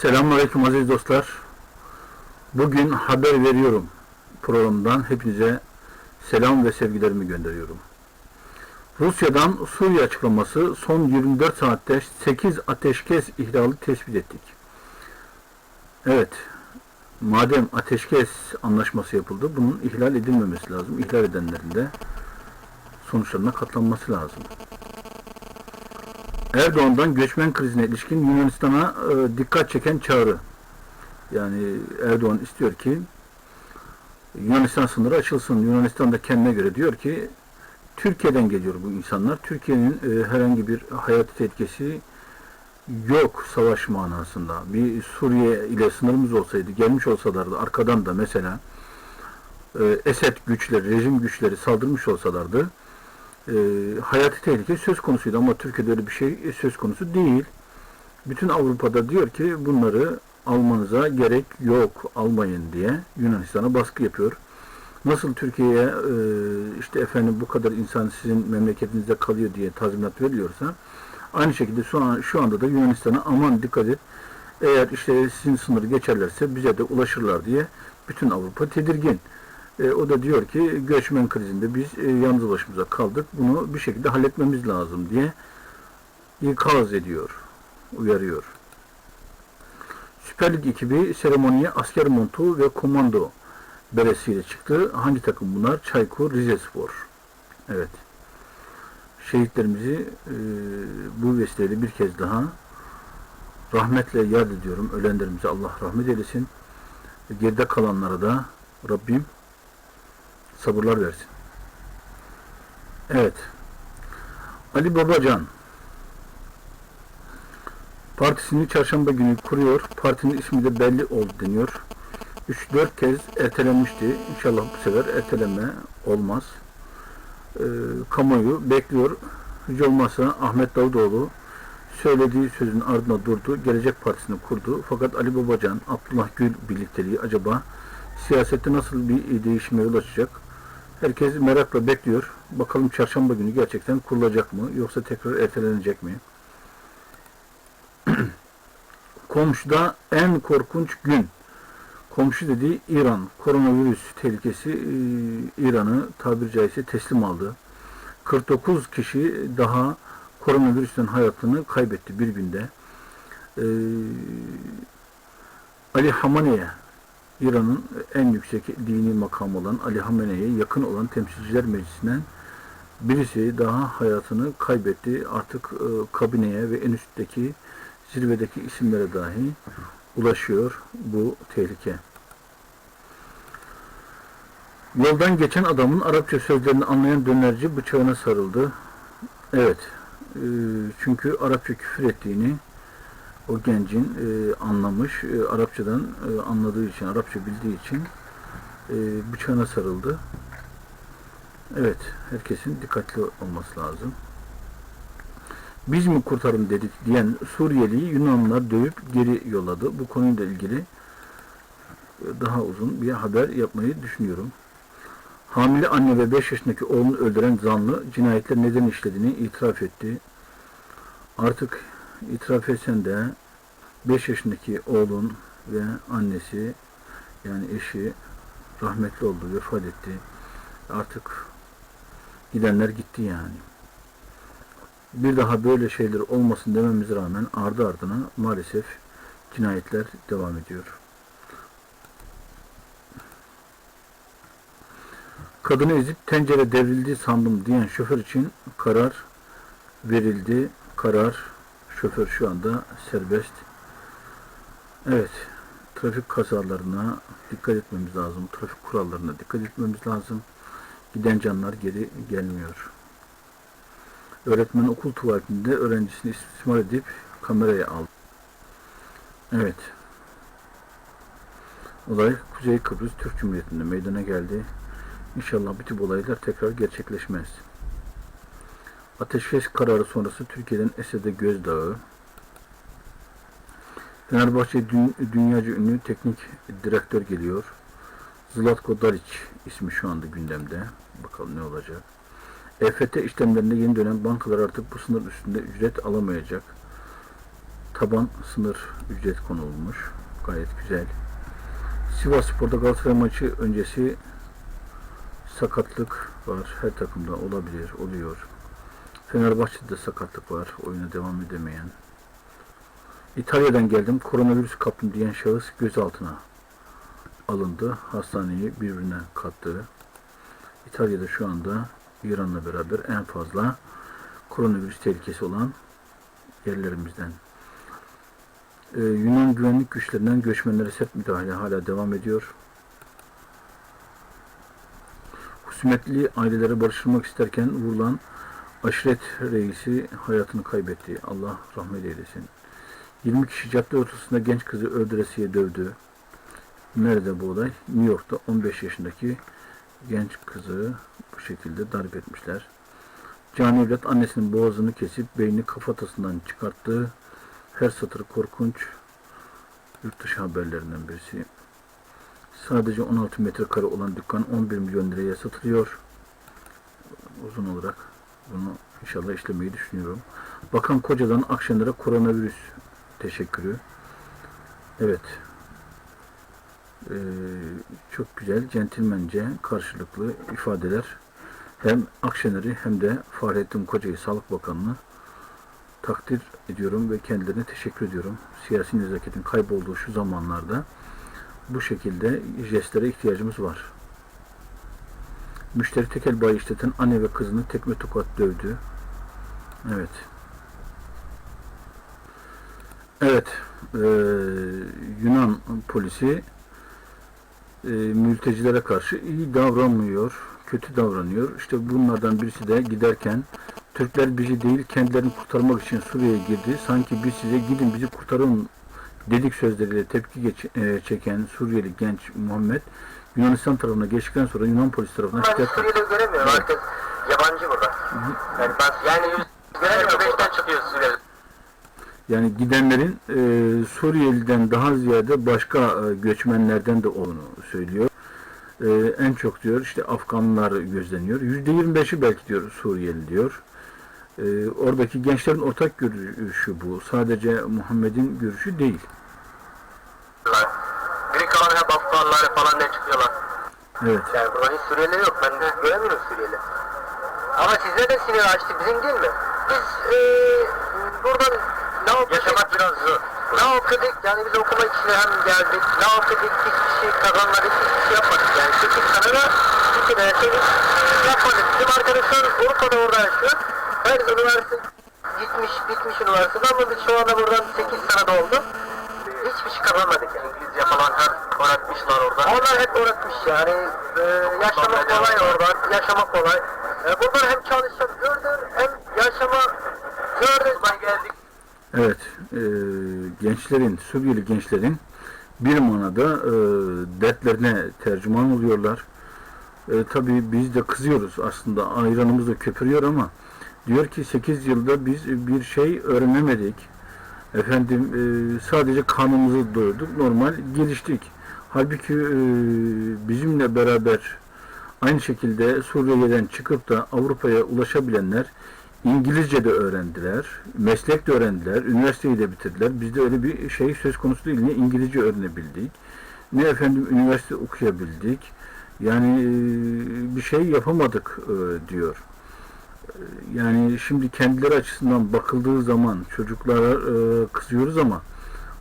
Selamünaleyküm aziz dostlar. Bugün haber veriyorum programından hepinize selam ve sevgilerimi gönderiyorum. Rusya'dan Suriye açıklaması son 24 saatte 8 ateşkes ihlali tespit ettik. Evet, madem ateşkes anlaşması yapıldı, bunun ihlal edilmemesi lazım. İhlal edenlerin de sonuçlarına katlanması lazım. Erdoğan'dan göçmen krizine ilişkin Yunanistan'a e, dikkat çeken çağrı. Yani Erdoğan istiyor ki Yunanistan sınırı açılsın. Yunanistan da kendine göre diyor ki Türkiye'den geliyor bu insanlar. Türkiye'nin e, herhangi bir hayati tehlikesi yok savaş manasında. Bir Suriye ile sınırımız olsaydı, gelmiş olsalardı arkadan da mesela e, Esed güçleri, rejim güçleri saldırmış olsalardı e, hayati tehlike söz konusuydu ama Türkiye'de öyle bir şey söz konusu değil. Bütün Avrupa'da diyor ki bunları almanıza gerek yok, almayın diye Yunanistan'a baskı yapıyor. Nasıl Türkiye'ye e, işte efendim bu kadar insan sizin memleketinizde kalıyor diye tazminat veriliyorsa aynı şekilde şu, an, şu anda da Yunanistan'a aman dikkat et eğer işte sizin sınırı geçerlerse bize de ulaşırlar diye bütün Avrupa tedirgin. E, o da diyor ki göçmen krizinde biz e, yalnız başımıza kaldık. Bunu bir şekilde halletmemiz lazım diye ikaz ediyor, uyarıyor. Süper Lig ekibi seremoniye asker montu ve komando beresiyle çıktı. Hangi takım bunlar? Çaykur Rizespor. Evet. Şehitlerimizi e, bu vesileyle bir kez daha rahmetle yad ediyorum. Ölenlerimize Allah rahmet eylesin. Geride kalanlara da Rabbim sabırlar versin. Evet. Ali Babacan partisini çarşamba günü kuruyor. Partinin ismi de belli oldu deniyor. 3-4 kez ertelenmişti. İnşallah bu sefer erteleme olmaz. Ee, kamuoyu bekliyor. Hiç olmazsa Ahmet Davutoğlu söylediği sözün ardına durdu. Gelecek Partisi'ni kurdu. Fakat Ali Babacan, Abdullah Gül birlikteliği acaba siyasette nasıl bir değişime yol açacak? Herkes merakla bekliyor. Bakalım çarşamba günü gerçekten kurulacak mı? Yoksa tekrar ertelenecek mi? Komşuda en korkunç gün. Komşu dediği İran. Koronavirüs tehlikesi e, İran'ı tabiri caizse teslim aldı. 49 kişi daha koronavirüsten hayatını kaybetti bir günde. E, Ali Hamane'ye İran'ın en yüksek dini makam olan Ali Hamene'ye yakın olan temsilciler meclisinden birisi daha hayatını kaybetti. Artık e, kabineye ve en üstteki zirvedeki isimlere dahi ulaşıyor bu tehlike. Yoldan geçen adamın Arapça sözlerini anlayan dönerci bıçağına sarıldı. Evet, e, çünkü Arapça küfür ettiğini o gencin e, anlamış, e, Arapçadan e, anladığı için, Arapça bildiği için e, bıçağına sarıldı. Evet, herkesin dikkatli olması lazım. Biz mi kurtarın dedik diyen Suriyeliyi Yunanlılar dövüp geri yolladı. Bu konuyla ilgili e, daha uzun bir haber yapmayı düşünüyorum. Hamile anne ve 5 yaşındaki oğlunu öldüren zanlı cinayetler neden işlediğini itiraf etti. Artık itiraf etsen de 5 yaşındaki oğlun ve annesi yani eşi rahmetli oldu, vefat etti. Artık gidenler gitti yani. Bir daha böyle şeyler olmasın dememize rağmen ardı ardına maalesef cinayetler devam ediyor. Kadını ezip tencere devrildi sandım diyen şoför için karar verildi. Karar şoför şu anda serbest. Evet, trafik kazalarına dikkat etmemiz lazım. Trafik kurallarına dikkat etmemiz lazım. Giden canlar geri gelmiyor. Öğretmen okul tuvaletinde öğrencisini istismar edip kameraya aldı. Evet. Olay Kuzey Kıbrıs Türk Cumhuriyeti'nde meydana geldi. İnşallah bu tip olaylar tekrar gerçekleşmez. Ateşkes kararı sonrası Türkiye'den Esed'e gözdağı. Fenerbahçe dün, dünyaca ünlü teknik direktör geliyor. Zlatko Dalic ismi şu anda gündemde. Bakalım ne olacak. EFT işlemlerinde yeni dönem bankalar artık bu sınır üstünde ücret alamayacak. taban sınır ücret konulmuş. Gayet güzel. Sivas Spor'da Galatasaray maçı öncesi sakatlık var. Her takımda olabilir, oluyor. Fenerbahçe'de sakatlık var. Oyuna devam edemeyen. İtalya'dan geldim. Koronavirüs kaptım diyen şahıs gözaltına alındı. Hastaneyi birbirine kattı. İtalya'da şu anda İran'la beraber en fazla koronavirüs tehlikesi olan yerlerimizden. Ee, Yunan güvenlik güçlerinden göçmenlere sert müdahale hala devam ediyor. Husumetli ailelere barıştırmak isterken vurulan aşiret reisi hayatını kaybetti. Allah rahmet eylesin. 20 kişi cadde ortasında genç kızı öldüresiye dövdü. Nerede bu olay? New York'ta 15 yaşındaki genç kızı bu şekilde darp etmişler. Cani evlat annesinin boğazını kesip beynini kafatasından çıkarttı. Her satırı korkunç. Yurt dışı haberlerinden birisi. Sadece 16 metrekare olan dükkan 11 milyon liraya satılıyor. Uzun olarak bunu inşallah işlemeyi düşünüyorum. Bakan Koca'dan Akşener'e koronavirüs teşekkürü. Evet. Ee, çok güzel, centilmence karşılıklı ifadeler. Hem Akşener'i hem de Fahrettin Koca'yı Sağlık Bakanı'nı takdir ediyorum ve kendilerine teşekkür ediyorum. Siyasi nezaketin kaybolduğu şu zamanlarda bu şekilde jestlere ihtiyacımız var. Müşteri tekel bayi işleten anne ve kızını tekme tokat dövdü. Evet. Evet. eee, Yunan polisi eee, mültecilere karşı iyi davranmıyor. Kötü davranıyor. İşte bunlardan birisi de giderken Türkler bizi değil kendilerini kurtarmak için Suriye'ye girdi. Sanki biz size gidin bizi kurtarın dedik sözleriyle tepki geç- eee, çeken Suriyeli genç Muhammed Yunanistan tarafına geçtikten sonra Yunan polis tarafından Ben şiddet Suriyeli göremiyorum. Herkes yabancı burada. Yani ben yani göremiyorum. Beşten çıkıyor Suriyeli. Yani gidenlerin e, Suriyeli'den daha ziyade başka e, göçmenlerden de olduğunu söylüyor. E, en çok diyor işte Afganlar gözleniyor. %25'i belki diyor Suriyeli diyor. E, oradaki gençlerin ortak görüşü bu. Sadece Muhammed'in görüşü değil. Biri kalan hep Afganlar falan ne çıkıyorlar. Evet. Yani burada hiç Suriyeli yok. Ben de göremiyorum Suriyeli. Ama size de sinir açtı. Bizim değil mi? Biz eee buradan ne okuduk? Yaşamak biraz zor. Ne okuduk? Yani biz okumak için hem geldik. Ne okuduk? Hiçbir şey kazanmadık. Hiçbir şey yapmadık. Yani 8 sene de iki de şey yapmadık. Bizim arkadaşlar Urfa'da orada yaşıyor. Her üniversite gitmiş, bitmiş üniversitede ama biz şu anda buradan 8 sene oldu. Hiçbir şey kazanmadık yani. İngilizce falan hep öğretmişler orada. Onlar hep öğretmiş yani. E, yaşamak kolay oradan, yaşamak kolay. E, buradan hem çalışacak gördür, hem yaşama gördür. Ben geldik. Evet, e, gençlerin, Suriyeli gençlerin bir manada e, dertlerine tercüman oluyorlar. E, tabii biz de kızıyoruz aslında, ayranımız da köpürüyor ama diyor ki 8 yılda biz bir şey öğrenemedik. Efendim e, sadece kanımızı doyurduk, normal geliştik. Halbuki e, bizimle beraber aynı şekilde Suriye'den çıkıp da Avrupa'ya ulaşabilenler İngilizce de öğrendiler, meslek de öğrendiler, üniversiteyi de bitirdiler. Bizde öyle bir şey söz konusu değil. Ne İngilizce öğrenebildik, ne efendim üniversite okuyabildik. Yani e, bir şey yapamadık e, diyor. Yani şimdi kendileri açısından bakıldığı zaman çocuklara e, kızıyoruz ama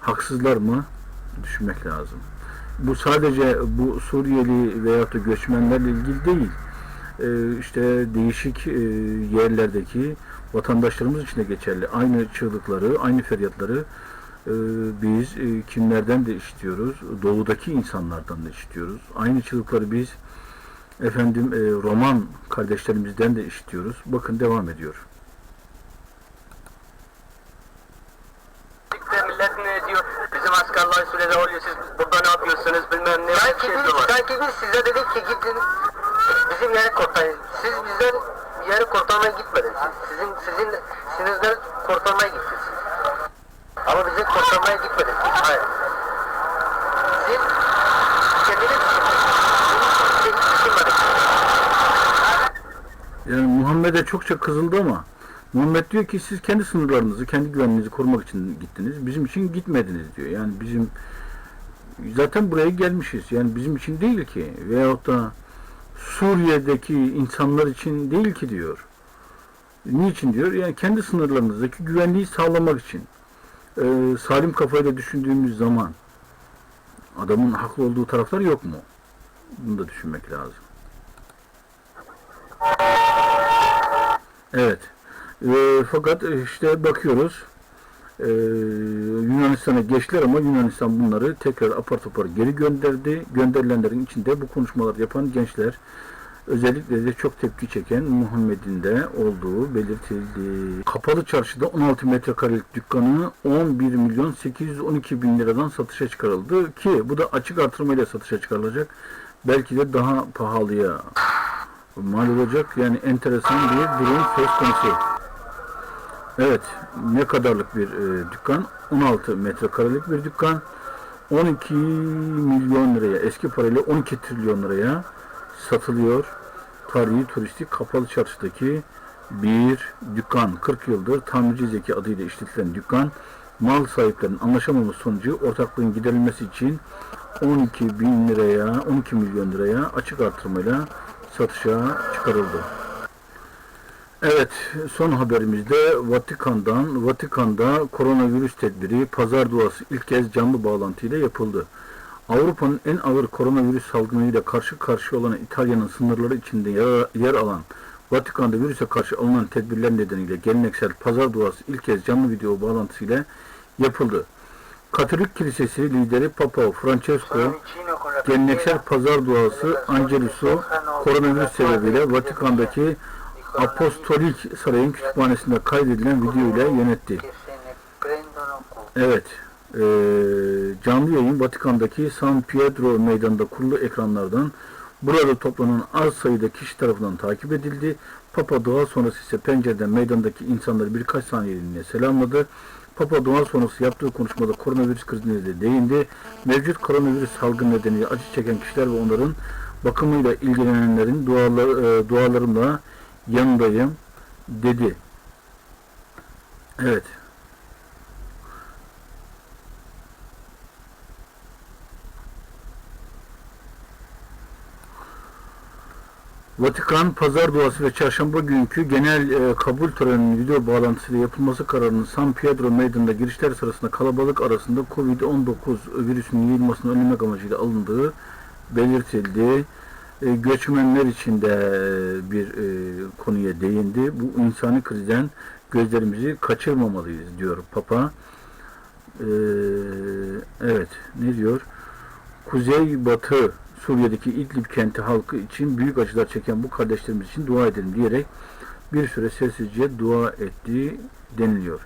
haksızlar mı? Düşünmek lazım. Bu sadece bu Suriyeli veyahut da göçmenlerle ilgili değil e, işte değişik e, yerlerdeki vatandaşlarımız için de geçerli. Aynı çığlıkları, aynı feryatları e, biz e, kimlerden de işitiyoruz? Doğudaki insanlardan da işitiyoruz. Aynı çığlıkları biz efendim e, Roman kardeşlerimizden de işitiyoruz. Bakın devam ediyor. Millet ne diyor? Bizim askerler sürede oluyor. Siz burada ne yapıyorsunuz bilmem ne. Biz, belki biz size dedik ki gidin bizim yeri kurtarın. Siz bizden yeri kurtarmaya gitmediniz. Siz, sizin sizin sinizden kurtarmaya gittiniz. Ama bizi kurtarmaya gitmediniz. Hayır. Siz kendiniz düşündünüz. Biz hiç düşünmedik. Yani Muhammed'e çokça kızıldı ama Muhammed diyor ki siz kendi sınırlarınızı, kendi güvenliğinizi korumak için gittiniz. Bizim için gitmediniz diyor. Yani bizim zaten buraya gelmişiz. Yani bizim için değil ki. Veyahut da Suriye'deki insanlar için değil ki diyor. Niçin diyor? Yani kendi sınırlarımızdaki güvenliği sağlamak için. Ee, salim kafayla düşündüğümüz zaman adamın haklı olduğu taraflar yok mu? Bunu da düşünmek lazım. Evet. Ee, fakat işte bakıyoruz ee, Yunanistan'a geçtiler ama Yunanistan bunları tekrar apar topar geri gönderdi. Gönderilenlerin içinde bu konuşmalar yapan gençler özellikle de çok tepki çeken Muhammed'in de olduğu belirtildi. Kapalı çarşıda 16 metrekarelik dükkanı 11 milyon 812 bin liradan satışa çıkarıldı ki bu da açık artırmayla satışa çıkarılacak. Belki de daha pahalıya mal olacak. Yani enteresan bir durum söz konusu. Evet, ne kadarlık bir e, dükkan? 16 metrekarelik bir dükkan. 12 milyon liraya, eski parayla 12 trilyon liraya satılıyor. Tarihi turistik kapalı çarşıdaki bir dükkan. 40 yıldır Tamirci Zeki adıyla işletilen dükkan mal sahiplerinin anlaşamaması sonucu ortaklığın giderilmesi için 12 bin liraya, 12 milyon liraya açık artırmayla satışa çıkarıldı. Evet, son haberimizde Vatikan'dan, Vatikan'da koronavirüs tedbiri pazar duası ilk kez canlı bağlantıyla yapıldı. Avrupa'nın en ağır koronavirüs salgınıyla karşı karşıya olan İtalya'nın sınırları içinde yer, alan Vatikan'da virüse karşı alınan tedbirler nedeniyle geleneksel pazar duası ilk kez canlı video bağlantısıyla yapıldı. Katolik Kilisesi lideri Papa Francesco geleneksel pazar duası Angelus'u koronavirüs sebebiyle Vatikan'daki Apostolik Sarayın kütüphanesinde kaydedilen video ile yönetti. Evet, eee, canlı yayın Vatikan'daki San Pietro meydanında kurulu ekranlardan burada toplanan az sayıda kişi tarafından takip edildi. Papa dua sonrası ise pencereden meydandaki insanları birkaç saniyeliğine selamladı. Papa dua sonrası yaptığı konuşmada koronavirüs krizine de değindi. Mevcut koronavirüs salgını nedeniyle acı çeken kişiler ve onların bakımıyla ilgilenenlerin dualar, e, dualarımla yanındayım dedi. Evet. Vatikan pazar duası ve çarşamba günkü genel e, kabul töreninin video bağlantısıyla yapılması kararının San Pietro meydanında girişler sırasında kalabalık arasında Covid-19 virüsünün yayılmasını önlemek amacıyla alındığı belirtildi. E, göçmenler için de bir e, konuya değindi. Bu insani krizden gözlerimizi kaçırmamalıyız diyor Papa. E, evet ne diyor? Kuzey Batı Suriye'deki İdlib kenti halkı için büyük acılar çeken bu kardeşlerimiz için dua edelim diyerek bir süre sessizce dua ettiği deniliyor.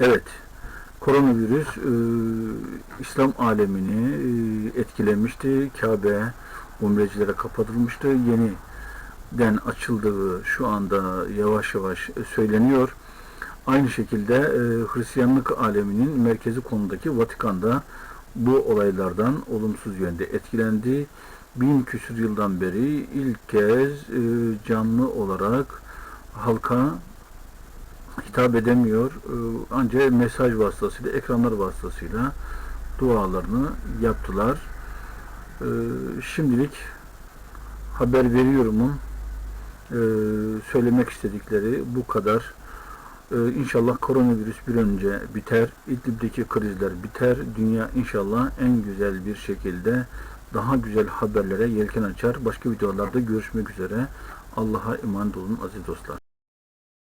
Evet, koronavirüs e, İslam alemini e, etkilemişti. Kabe umrecilere kapatılmıştı. Yeniden açıldığı şu anda yavaş yavaş söyleniyor. Aynı şekilde e, Hristiyanlık aleminin merkezi konumdaki Vatikan'da bu olaylardan olumsuz yönde etkilendi. Bin küsür yıldan beri ilk kez e, canlı olarak halka hitap edemiyor. E, ancak mesaj vasıtasıyla, ekranlar vasıtasıyla dualarını yaptılar. E, şimdilik haber veriyorumun e, söylemek istedikleri bu kadar. Ee, inşallah koronavirüs bir önce biter, İdlib'deki krizler biter, dünya inşallah en güzel bir şekilde daha güzel haberlere yelken açar. Başka videolarda görüşmek üzere. Allah'a emanet olun aziz dostlar.